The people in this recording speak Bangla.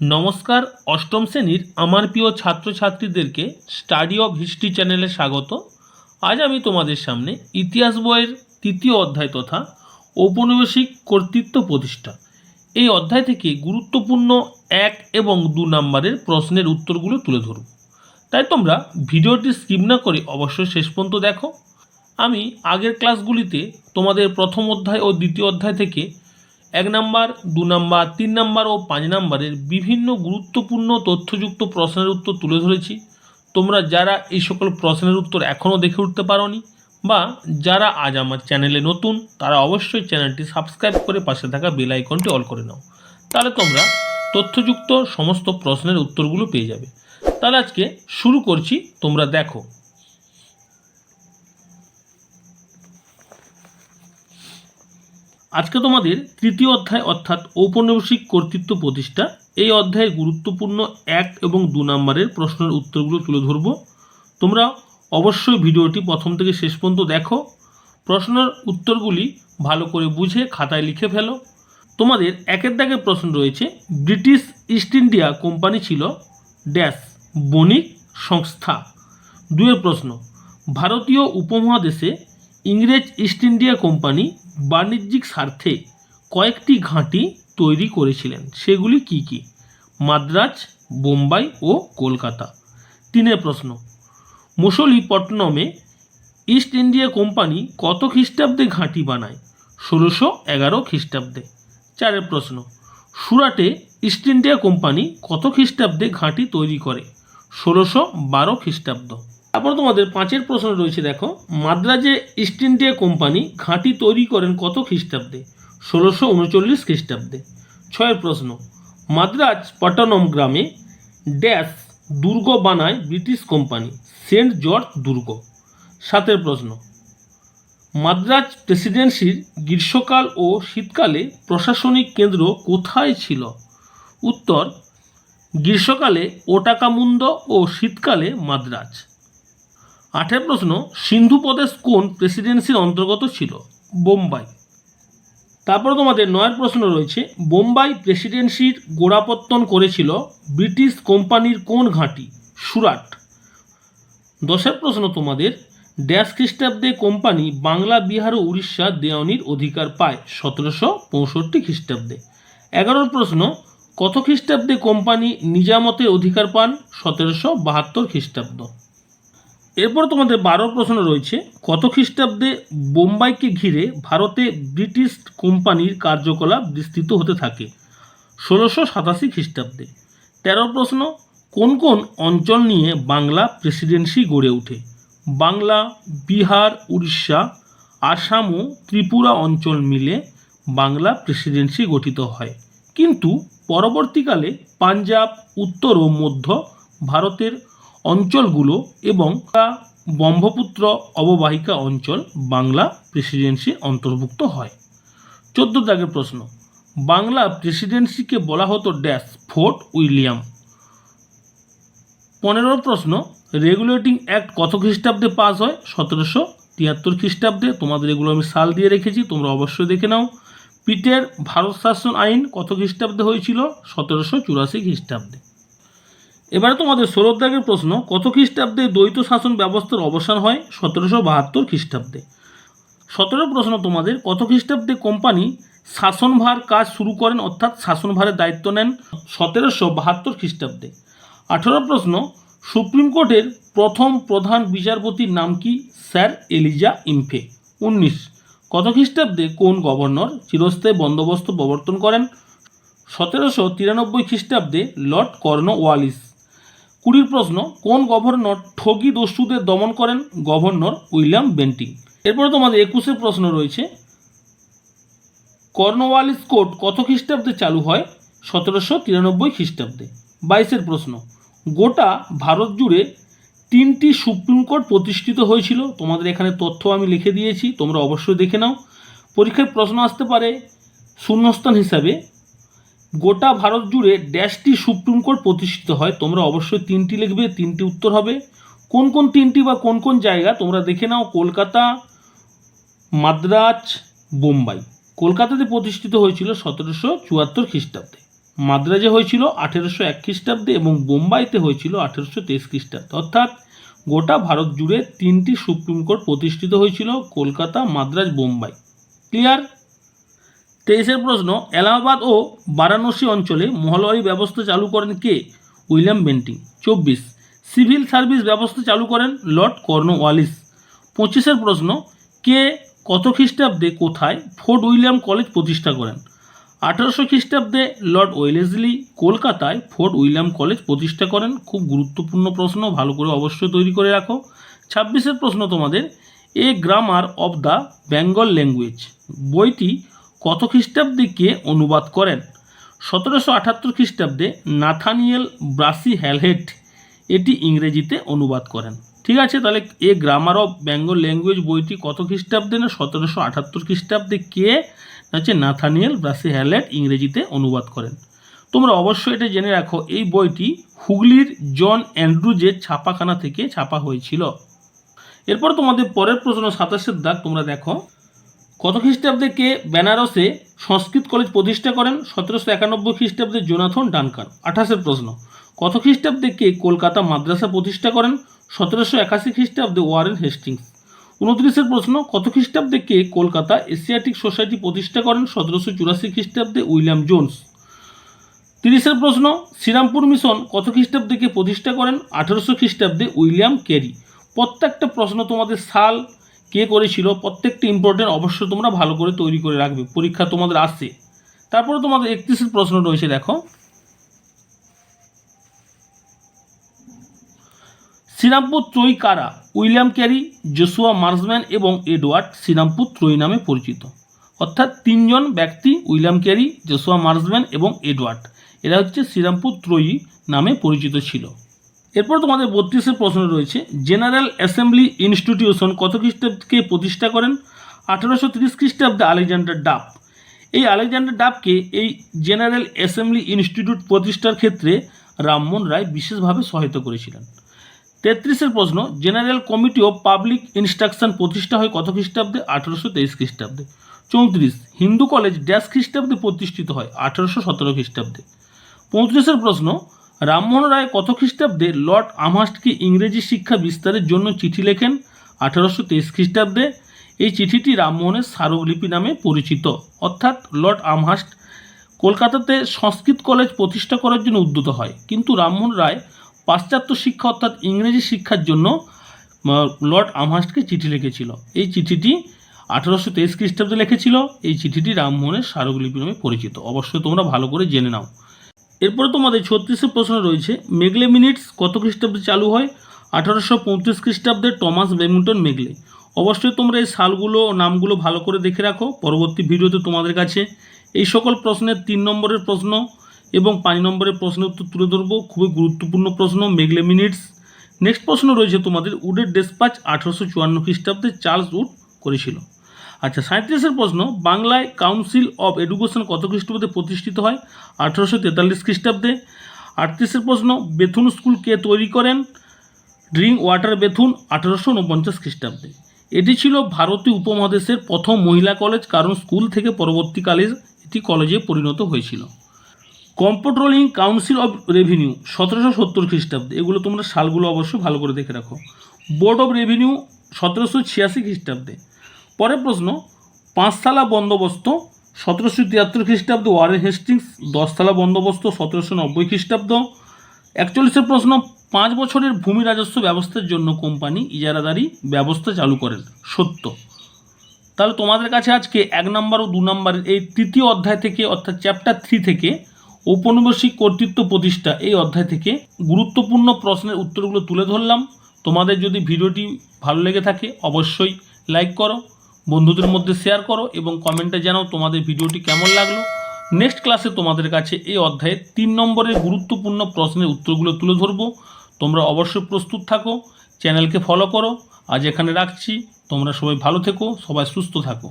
নমস্কার, অষ্টম শ্রেণির আমার প্রিয় ছাত্রছাত্রীদেরকে স্টাডি অফ হিস্ট্রি চ্যানেলে স্বাগত। আজ আমি তোমাদের সামনে ইতিহাস বইয়ের তৃতীয় অধ্যায় তথা ঔপনিবেশিক কর্তৃত্ব প্রতিষ্ঠা। এই অধ্যায় থেকে গুরুত্বপূর্ণ এক এবং দু নম্বরের প্রশ্নের উত্তরগুলো তুলে ধরব। তাই তোমরা ভিডিওটি স্কিপ না করে অবশ্যই শেষ পর্যন্ত দেখো। আমি আগের ক্লাসগুলিতে তোমাদের প্রথম অধ্যায় ও দ্বিতীয় অধ্যায় থেকে এক নাম্বার, দু নাম্বার, তিন নাম্বার ও পাঁচ নাম্বারের বিভিন্ন গুরুত্বপূর্ণ তথ্যযুক্ত প্রশ্নের উত্তর তুলে ধরেছি। তোমরা যারা এই সকল প্রশ্নের উত্তর এখনও দেখে উঠতে পারোনি বা যারা আজ আমার চ্যানেলে নতুন, তারা অবশ্যই চ্যানেলটি সাবস্ক্রাইব করে পাশে থাকা বেল আইকনটি অল করে নাও। তাহলে তোমরা তথ্যযুক্ত সমস্ত প্রশ্নের উত্তরগুলো পেয়ে যাবে। তাহলে আজকে শুরু করছি, তোমরা দেখো। আজকে তোমাদের তৃতীয় অধ্যায় অর্থাৎ ঔপনিবেশিক কর্তৃত্ব প্রতিষ্ঠা, এই অধ্যায়ের গুরুত্বপূর্ণ এক এবং দু নম্বরের প্রশ্নের উত্তরগুলো তুলে ধরব। তোমরা অবশ্যই ভিডিওটি প্রথম থেকে শেষ পর্যন্ত দেখো। প্রশ্নের উত্তরগুলি ভালো করে বুঝে খাতায় লিখে ফেলো। তোমাদের একের দাগে প্রশ্ন রয়েছে, ব্রিটিশ ইস্ট ইন্ডিয়া কোম্পানি ছিল ড্যাশ বণিক সংস্থা? দুয়ের প্রশ্ন, ভারতীয় উপমহাদেশে ইংরেজ ইস্ট ইন্ডিয়া কোম্পানি বাণিজ্যিক স্বার্থে কয়েকটি ঘাঁটি তৈরি করেছিলেন। সেগুলি কি কি? মাদ্রাজ, বোম্বাই ও কলকাতা। তিনের প্রশ্ন মুসলিপট্টনমে ইস্ট ইন্ডিয়া কোম্পানি কত খ্রিস্টাব্দে ঘাঁটি বানায়? ষোলোশো এগারো খ্রিস্টাব্দে। চারের প্রশ্ন, সুরাটে ইস্ট ইন্ডিয়া কোম্পানি কত খ্রিস্টাব্দে ঘাঁটি তৈরি করে? ষোলোশো বারো খ্রিস্টাব্দ। তারপর তোমাদের পাঁচের প্রশ্ন রয়েছে, দেখো, মাদ্রাজে ইস্ট ইন্ডিয়া কোম্পানি ঘাঁটি তৈরি করেন কত খ্রিস্টাব্দে? ষোলোশো উনচল্লিশ খ্রিস্টাব্দে। ছয়ের প্রশ্ন, মাদ্রাজ পট্টনম গ্রামে ড্যাশ দুর্গ বানায় ব্রিটিশ কোম্পানি, সেন্ট জর্জ দুর্গ। সাতের প্রশ্ন, মাদ্রাজ প্রেসিডেন্সির গ্রীষ্মকাল ও শীতকালে প্রশাসনিক কেন্দ্র কোথায় ছিল? উত্তর, গ্রীষ্মকালে ওটাকামুন্দ ও শীতকালে মাদ্রাজ। আঠের প্রশ্ন, সিন্ধু প্রদেশ কোন প্রেসিডেন্সির অন্তর্গত ছিল? বোম্বাই। তারপর তোমাদের নয়ের প্রশ্ন রয়েছে, বোম্বাই প্রেসিডেন্সির গোড়াপত্তন করেছিল ব্রিটিশ কোম্পানির কোন ঘাঁটি? সুরাট। দশের প্রশ্ন তোমাদের, ড্যাশ খ্রিস্টাব্দে কোম্পানি বাংলা, বিহার ও উড়িষ্যা দেওয়ানির অধিকার পায় সতেরোশো পঁয়ষট্টি খ্রিস্টাব্দে। এগারোর প্রশ্ন, কত খ্রিস্টাব্দে কোম্পানি নিজামতে অধিকার পান? সতেরোশো বাহাত্তর খ্রিস্টাব্দ। এরপর তোমাদের বারো প্রশ্ন রয়েছে। কত খ্রিস্টাব্দে বোম্বাইকে ঘিরে ভারতে ব্রিটিশ কোম্পানির কার্যকলাপ বিস্তৃত হতে থাকে? ষোলোশো সাতাশি খ্রিস্টাব্দে। তেরো প্রশ্ন, কোন কোন অঞ্চল নিয়ে বাংলা প্রেসিডেন্সি গড়ে ওঠে? বাংলা, বিহার, উড়িষ্যা, আসাম ও ত্রিপুরা অঞ্চল মিলে বাংলা প্রেসিডেন্সি গঠিত হয়। কিন্তু পরবর্তীকালে পাঞ্জাব, উত্তর ও মধ্য ভারতের অঞ্চলগুলো এবং ব্রহ্মপুত্র অববাহিকা অঞ্চল বাংলা প্রেসিডেন্সি অন্তর্ভুক্ত হয়। চোদ্দ দাগের প্রশ্ন। বাংলা প্রেসিডেন্সিকে বলা হতো ড্যাশ ফোর্ট উইলিয়াম। পনেরো প্রশ্ন। রেগুলেটিং অ্যাক্ট কত খ্রিস্টাব্দে পাস হয়? সতেরোশো তিয়াত্তর খ্রিস্টাব্দে। তোমাদের এগুলো আমি সাল দিয়ে রেখেছি, তোমরা অবশ্যই দেখে নাও। পিটের ভারত শাসন আইন কত খ্রিস্টাব্দে হয়েছিল? সতেরোশো চুরাশি খ্রিস্টাব্দে। এবারে তোমাদের ষোলোদ্দাগের প্রশ্ন, কত খ্রিস্টাব্দে দ্বৈত শাসন ব্যবস্থার অবসান হয়? সতেরোশো বাহাত্তর খ্রিস্টাব্দে। সতেরো প্রশ্ন তোমাদের, কত খ্রিস্টাব্দে কোম্পানি শাসনভার কাজ শুরু করেন, অর্থাৎ শাসনভারের দায়িত্ব নেন? সতেরোশো বাহাত্তর খ্রিস্টাব্দে। আঠেরো প্রশ্ন, সুপ্রিম কোর্টের প্রথম প্রধান বিচারপতির নাম কি? Sir Elijah Impey. উনিশ, কত খ্রিস্টাব্দে কোন গভর্নর চিরস্থায়ী বন্দোবস্ত প্রবর্তন করেন? সতেরোশো তিরানব্বই খ্রিস্টাব্দে লর্ড কর্নওয়ালিস। কুড়ির প্রশ্ন, কোন গভর্নর ঠগি দস্যুদের দমন করেন? Governor William Bentinck. এরপরে তোমাদের একুশের প্রশ্ন রয়েছে, কর্নওয়ালিস কোর্ট কত খ্রিস্টাব্দে চালু হয়? সতেরোশো তিরানব্বই খ্রিস্টাব্দে। বাইশের প্রশ্ন, গোটা ভারত জুড়ে তিনটি সুপ্রিম কোর্ট প্রতিষ্ঠিত হয়েছিল? তোমাদের এখানে তথ্য আমি লিখে দিয়েছি, তোমরা অবশ্যই দেখে নাও। পরীক্ষায় প্রশ্ন আসতে পারে, শূন্যস্থান হিসাবে গোটা ভারত জুড়ে ড্যাশটি সুপ্রিম কোর্ট প্রতিষ্ঠিত হয়। তোমরা অবশ্যই তিনটি লিখবে, তিনটি উত্তর হবে। কোন কোন তিনটি বা কোন কোন জায়গা, তোমরা দেখে নাও। কলকাতা, মাদ্রাজ, বোম্বাই। কলকাতাতে প্রতিষ্ঠিত হয়েছিল সতেরোশো চুয়াত্তর খ্রিস্টাব্দে। মাদ্রাজে হয়েছিল আঠেরোশো এক খ্রিস্টাব্দে এবং বোম্বাইতে হয়েছিল আঠেরোশো তেইশ খ্রিস্টাব্দে। অর্থাৎ গোটা ভারত জুড়ে তিনটি সুপ্রিম কোর্ট প্রতিষ্ঠিত হয়েছিল, কলকাতা, মাদ্রাজ, বোম্বাই। ক্লিয়ার? তেইশের প্রশ্ন, এলাহাবাদ ও বারাণসী অঞ্চলে মহলওয়ারি ব্যবস্থা চালু করেন কে? William Bentinck. চব্বিশ, সিভিল সার্ভিস ব্যবস্থা চালু করেন লর্ড কর্নওয়ালিস পঁচিশের প্রশ্ন, কে কত খ্রিস্টাব্দে কোথায় ফোর্ট উইলিয়াম কলেজ প্রতিষ্ঠা করেন? আঠারোশো খ্রিস্টাব্দে লর্ড ওয়েলেসলি কলকাতায় ফোর্ট উইলিয়াম কলেজ প্রতিষ্ঠা করেন। খুব গুরুত্বপূর্ণ প্রশ্ন, ভালো করে অবশ্যই তৈরি করে রাখো। ছাব্বিশের প্রশ্ন তোমাদের, A Grammar of the Bengal Language. বইটি কত খ্রিস্টাব্দে কে অনুবাদ করেন? সতেরোশো আটাত্তর খ্রিস্টাব্দে নাথানিয়েল ব্রাসি হ্যালহেট এটি ইংরেজিতে অনুবাদ করেন। ঠিক আছে, তাহলে A Grammar of Bengal Language বইটি কত খ্রিস্টাব্দে না সতেরোশো আটাত্তর খ্রিস্টাব্দে কে? হচ্ছে নাথানিয়েল ব্রাসি হ্যালেট ইংরেজিতে অনুবাদ করেন। তোমরা অবশ্যই এটা জেনে রাখো, এই বইটি হুগলির জন অ্যান্ড্রুজের ছাপাখানা থেকে ছাপা হয়েছিল। এরপর তোমাদের পরের প্রশ্ন সাতাশের দাগ তোমরা দেখো। কত খ্রিস্টাব্দে কে বেনারসে সংস্কৃত কলেজ প্রতিষ্ঠা করেন? সতেরোশো একানব্বই খ্রিস্টাব্দে জোনাথন ডানকার আঠাশের প্রশ্ন, কত খ্রিস্টাব্দে কে কলকাতা মাদ্রাসা প্রতিষ্ঠা করেন? সতেরোশো একাশি খ্রিস্টাব্দে ওয়ারেন হেস্টিংস। উনত্রিশের প্রশ্ন, কত খ্রিস্টাব্দে কে কলকাতা এশিয়াটিক সোসাইটি প্রতিষ্ঠা করেন? সতেরোশো চুরাশি খ্রিস্টাব্দে উইলিয়াম জোন্স। তিরিশের প্রশ্ন, শ্রীরামপুর মিশন কত খ্রিস্টাব্দে কে প্রতিষ্ঠা করেন? আঠেরোশো খ্রিস্টাব্দে উইলিয়াম ক্যারি প্রত্যেকটা প্রশ্ন তোমাদের সাল কে করেছিল, প্রত্যেকটা ইম্পর্টেন্ট অবশ্যই তোমরা ভালো করে তৈরি করে রাখবে। পরীক্ষা তোমাদের আসছে। তারপরে তোমাদের একত্রিশের প্রশ্ন রয়েছে, দেখো। শ্রীরামপুর ত্রয়ী কারা? উইলিয়াম ক্যারি, জোসুয়া মার্সম্যান এবং এডওয়ার্ড শ্রীরামপুর ত্রয়ী নামে পরিচিত। অর্থাৎ তিনজন ব্যক্তি, উইলিয়াম ক্যারি, জোসুয়া মার্সম্যান এবং এডওয়ার্ড। এরা হচ্ছে শ্রীরামপুর ত্রয়ী নামে পরিচিত ছিল। এরপর তোমাদের বত্রিশের প্রশ্ন রয়েছে জেনারেল অ্যাসেম্বলি ইনস্টিটিউশন কত খ্রিস্টাব্দকে প্রতিষ্ঠা করেন? আঠারোশো তিরিশ খ্রিস্টাব্দে আলেকজান্ডার ডাব। এই আলেকজান্ডার ডাবকে এই জেনারেল অ্যাসেম্বলি ইনস্টিটিউট প্রতিষ্ঠার ক্ষেত্রে রামমোহন রায় বিশেষভাবে সহায়তা করেছিলেন। তেত্রিশের প্রশ্ন General Committee of Public Instruction প্রতিষ্ঠা হয় কত খ্রিস্টাব্দে? আঠারোশো তেইশ খ্রিস্টাব্দে। চৌত্রিশ, হিন্দু কলেজ ড্যাশ খ্রিস্টাব্দে প্রতিষ্ঠিত হয় আঠারোশো সতেরো খ্রিস্টাব্দে। পঁয়ত্রিশের প্রশ্ন রামমোহন রায় কত খ্রিস্টাব্দে লর্ড আমহাস্টকে ইংরেজি শিক্ষা বিস্তারের জন্য চিঠি লেখেন? আঠারোশো তেইশ খ্রিস্টাব্দে। এই চিঠিটি রামমোহনের স্মারকলিপি নামে পরিচিত। অর্থাৎ লর্ড আমহাস্ট কলকাতাতে সংস্কৃত কলেজ প্রতিষ্ঠা করার জন্য উদ্যত হয়। কিন্তু রামমোহন রায় পাশ্চাত্য শিক্ষা অর্থাৎ ইংরেজি শিক্ষার জন্য লর্ড আমহাস্টকে চিঠি লিখেছিল। এই চিঠিটি আঠারোশো তেইশ খ্রিস্টাব্দে লিখেছিল। এই চিঠিটি রামমোহনের স্মারকলিপি নামে পরিচিত। অবশ্যই তোমরা ভালো করে জেনে নাও। এরপরে তোমাদের ছত্রিশের প্রশ্ন রয়েছে, মেগলে মিনিটস কত খ্রিস্টাব্দে চালু হয়? আঠারোশো পঁয়ত্রিশ খ্রিস্টাব্দে টমাস বেমিংটন মেগলে। অবশ্যই তোমরা এই সালগুলো নামগুলো ভালো করে দেখে রাখো, পরবর্তী ভিডিওতে তোমাদের কাছে এই সকল প্রশ্নের তিন নম্বরের প্রশ্ন এবং পাঁচ নম্বরের প্রশ্নের উত্তর তুলে ধরবো, খুবই গুরুত্বপূর্ণ প্রশ্ন, মেগলে মিনিটস। নেক্সট প্রশ্ন রয়েছে তোমাদের, উডের ডেসপাচ আঠারোশো চুয়ান্ন খ্রিস্টাব্দে চার্লস উড করেছিল। আচ্ছা সাঁত্রিশের প্রশ্ন, বাংলায় কাউন্সিল অফ এডুকেশন কত খ্রিস্টাব্দে প্রতিষ্ঠিত হয়? আঠারোশো তেতাল্লিশ খ্রিস্টাব্দে। আটত্রিশের প্রশ্ন, বেথুন স্কুল কে তৈরি করেন? ড্রিঙ্ক ওয়াটার বেথুন, আঠারোশো উনপঞ্চাশ খ্রিস্টাব্দে। এটি ছিল ভারতীয় উপমহাদেশের প্রথম মহিলা কলেজ, কারণ স্কুল থেকে পরবর্তীকালে এটি কলেজে পরিণত হয়েছিল। কম্পোট্রোলিং কাউন্সিল অফ রেভিনিউ, সতেরোশো সত্তর খ্রিস্টাব্দে। এগুলো তোমরা সালগুলো অবশ্যই ভালো করে দেখে রাখো। বোর্ড অফ রেভিনিউ, সতেরোশো ছিয়াশি খ্রিস্টাব্দে। পরের প্রশ্ন, পাঁচতলা বন্দোবস্ত সতেরোশো তিয়াত্তর খ্রিস্টাব্দ ওয়ারেন হেস্টিংস, দশতলা বন্দোবস্ত সতেরোশো নব্বই খ্রিস্টাব্দ। একচল্লিশের প্রশ্ন, পাঁচ বছরের ভূমি রাজস্ব ব্যবস্থার জন্য কোম্পানি ইজারাদারি ব্যবস্থা চালু করেন। সত্য। তাহলে তোমাদের কাছে আজকে এক নম্বর ও দু নম্বরের এই তৃতীয় অধ্যায় থেকে, অর্থাৎ চ্যাপ্টার থ্রি থেকে ঔপনিবেশিক কর্তৃত্ব প্রতিষ্ঠা এই অধ্যায় থেকে গুরুত্বপূর্ণ প্রশ্নের উত্তরগুলো তুলে ধরলাম। তোমাদের যদি ভিডিওটি ভালো লেগে থাকে, অবশ্যই লাইক করো। বন্ধুদের মধ্যে শেয়ার করো এবং কমেন্টে জানাও তোমাদের ভিডিওটি কেমন লাগল। নেক্সট ক্লাসে তোমাদের কাছে এই অধ্যায়ে তিন নম্বরের গুরুত্বপূর্ণ প্রশ্নের উত্তরগুলো তুলে ধরবো। তোমরা অবশ্যই প্রস্তুত থাকো চ্যানেলকে ফলো করো। আজ এখানে রাখছি। তোমরা সবাই ভালো থেকো, সবাই সুস্থ থাকো।